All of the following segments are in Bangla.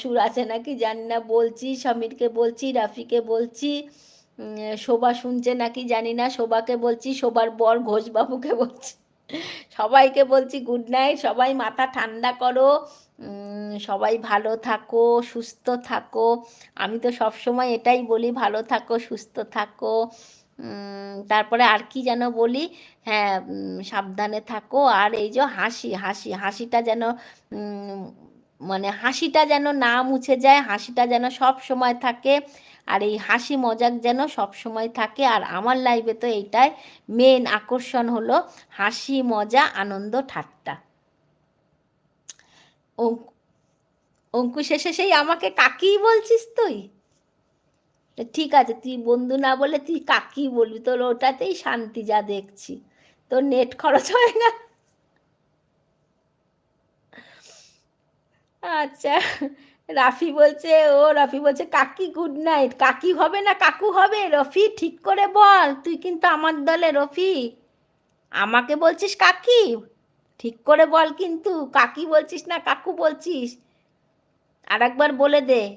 সুর আছে নাকি জানি না, বলছি, সমীরকে বলছি, রাফিকে বলছি শোভা শুনছে নাকি জানি না, শোভাকে বলছি, শোভার বর ঘোষবাবুকে বলছি, সবাইকে বলছি গুড নাইট সবাই মাথা ঠান্ডা করো সবাই ভালো থাকো, সুস্থ থাকো, আমি তো সব সময় এটাই বলি, ভালো থাকো, সুস্থ থাকো তারপরে আর কি যেন বলি হ্যাঁ সাবধানে থাকো, আর এই যে হাসি হাসি, হাসিটা যেন মানে হাসিটা যেন না মুছে যায়, হাসিটা যেন সব সময় থাকে আর এই হাসি মজাক যেন সব সময় থাকে। আর আমার লাইফে তো এইটাই মেন আকর্ষণ হলো হাসি, মজা, আনন্দ, ঠাট্টা। অঙ্কু শেষে সেই আমাকে কাকি বলছিস তুই? ঠিক আছে, তুই বন্ধু না বলে তুই কাকি বলবি, তোর ওটাতেই শান্তি যা দেখছি। তোর নেট খরচ হয় না। আচ্ছা। রাফি বলছে, ও রাফি বলছে, কাকি গুড নাইট কাকি হবে না কাকু হবে? রফি, ঠিক করে বল। তুই কিন্তু আমার দলে রফি। আমাকে বলছিস কাকি? ঠিক করে বল কিন্তু। কাকি বলছিস না কাকু বলছিস? আর একবার বলে দে।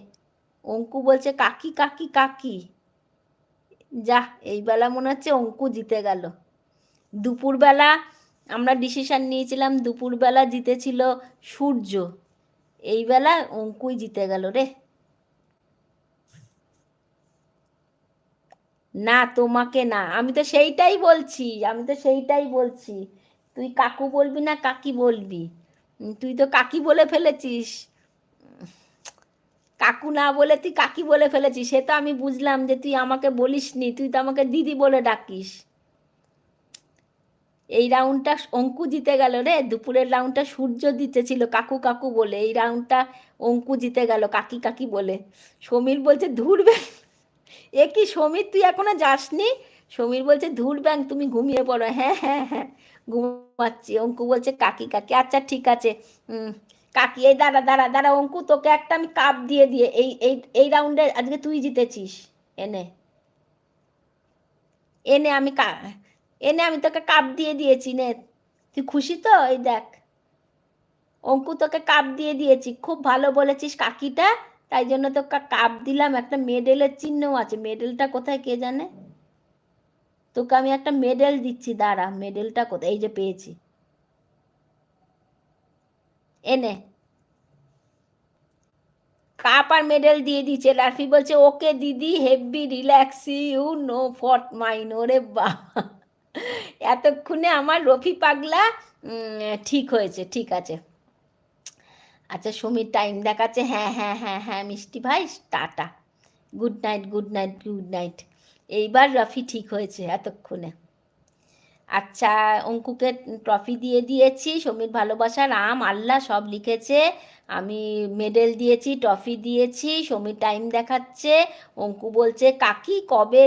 অঙ্কু বলছে, কাকি কাকি কাকি। যা, এই বেলা মনে হচ্ছে অঙ্কু জিতে গেল। দুপুরবেলা আমরা ডিসিশান নিয়েছিলাম, দুপুরবেলা জিতেছিল সূর্য। এই বেলা অঙ্কুই জিতে গেল রে। না, তোমাকে না, আমি তো সেইটাই বলছি, আমি তো সেইটাই বলছি। তুই কাকু বলবি না কাকি বলবি? তুই তো কাকি বলে ফেলেছিস। কাকু না বলে তুই কাকি বলে ফেলেছিস, সে তো আমি বুঝলাম যে তুই আমাকে বলিস নি তুই তো আমাকে দিদি বলে ডাকিস। এই রাউন্ডটা অঙ্কু জিতে গেল রে। দুপুরের রাউন্ডটা সূর্য দিতেছিল কাকু কাকু বলে। এই রাউন্ডটা অঙ্কু জিতে গেল কাকি কাকি বলে। সমীর বলছে, ধুর ব্যাং। এ কি সমীর, তুই এখনও যাসনি? সমীর বলছে, ধুর ব্যাং, তুমি ঘুমিয়ে পড়ো। হ্যাঁ হ্যাঁ হ্যাঁ ঘুমাচ্ছি। অঙ্কু বলছে, কাকি কাকি আচ্ছা ঠিক আছে। হুম কাকি, এই দাঁড়া দাঁড়া দাঁড়া, অঙ্কু, তোকে একটা আমি কাপ দিয়ে দিয়ে, এই এই এই রাউন্ডে আজকে তুই জিতেছিস। এনে। এনে আমি কা এনে আমি তোকে কাপ দিয়ে দিয়েছি, নে। তুই খুশি তো? এই দেখ। অঙ্কু তোকে কাপ দিয়ে দিয়েছি। খুব ভালো বলেছিস কাকিটা। তাই জন্য তোকে কাপ দিলাম। একটা মেডেলের চিহ্নও আছে। মেডেলটা কোথায় কে জানে? তোকে আমি একটা মেডেল দিচ্ছি, দাঁড়া। মেডেলটা কোথায়? এই যে পেয়েছি। এনে কাপ আর মেডেল দিয়ে দিচ্ছে রাফি বলছে, ওকে দিদি হেভি রিল্যাক্সি, ইউ নো ফট মাইন। ওরে বা এতক্ষণে আমার রফি পাগলা ঠিক হয়েছে, ঠিক আছে। আচ্ছা সমীর টাইম দেখাচ্ছে। হ্যাঁ হ্যাঁ হ্যাঁ হ্যাঁ মিষ্টি ভাই, tata. Good night good night good night এইবার রফি ঠিক হয়েছে এতক্ষণে। আচ্ছা অঙ্কুকে ট্রফি দিয়ে দিয়েছি, সমীর ভালোবাসা, রাম আল্লাহ সব লিখেছে। আমি মেডেল দিয়েছি ট্রফি দিয়েছি, সমীর টাইম দেখাচ্ছে। অঙ্কু বলছে, কাকি, কবে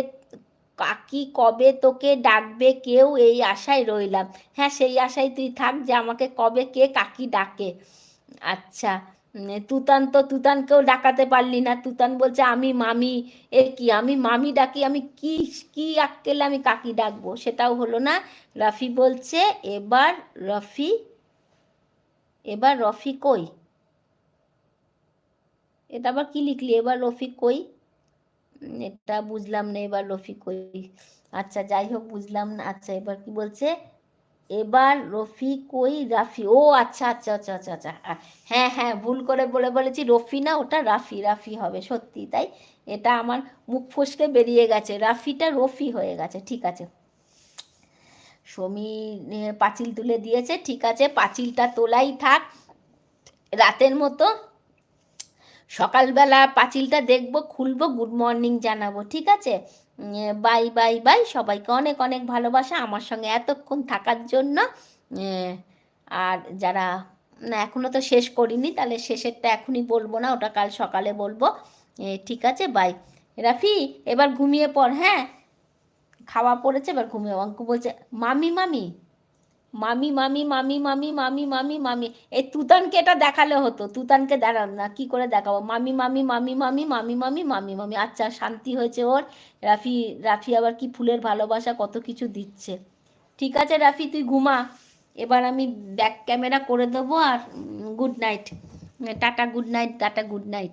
কাকি কবে তোকে ডাকবে? কেউ এই আশায় রইলাম। হ্যাঁ সেই আশায় তুই থাক যে আমাকে কবে কে কাকি ডাকে। আচ্ছা তুতান তো তুতানকেও ডাকাতে পারলি না। তুতান বলছে, আমি মামি, এ কি, আমি মামি ডাকি, আমি কি কি আক্কেলে আমি কাকি ডাকবো? সেটাও হলো না। রফি বলছে, এবার রফি এবার রফি কই? এটা আবার কি লিখলি? এবার রফি কই? এটা বুঝলাম না এবার রফি কই। আচ্ছা যাই হোক, বুঝলাম না। আচ্ছা এবার কি বলছে? এবার রফি কই? রাফি। ও আচ্ছা আচ্ছা আচ্ছা আচ্ছা আচ্ছা। হ্যাঁ হ্যাঁ ভুল করে বলে বলেছি, রফি না, ওটা রাফি রাফি হবে, সত্যি তাই? এটা আমার মুখ ফসকে বেরিয়ে গেছে, রাফিটা রফি হয়ে গেছে, ঠিক আছে। সমী পাঁচিল তুলে দিয়েছে, ঠিক আছে, পাঁচিলটা তোলাই থাক, রাতের মতো সকালবেলা পাঁচিলটা দেখব, খুলবো গুড মর্নিং জানাব, ঠিক আছে? বাই বাই বাই সবাইকে অনেক অনেক ভালোবাসা আমার সঙ্গে এতক্ষণ থাকার জন্য। আর যারা না এখনও তো শেষ করিনি, তাহলে শেষেরটা এখনই বলব না, ওটা কাল সকালে বলব। ঠিক আছে? বাই রাফি, এবার ঘুমিয়ে পড় হ্যাঁ? খাওয়া পড়েছে, এবার ঘুমিয়ে অঙ্কু বলছে, মামি মামি। মামি মামি মামি মামি মামি মামি মামি এই তুতানকে এটা দেখালে হতো তুতানকে দেখান না কি করে দেখাবো মামি মামি মামি মামি মামি মামি মামি মামি আচ্ছা শান্তি হয়েছে ওর রাফি রাফি আবার কি ফুলের ভালোবাসা কত কিছু দিচ্ছে ঠিক আছে রাফি তুই ঘুমা এবার আমি ব্যাক ক্যামেরা করে দেবো আর good night tata good night tata good night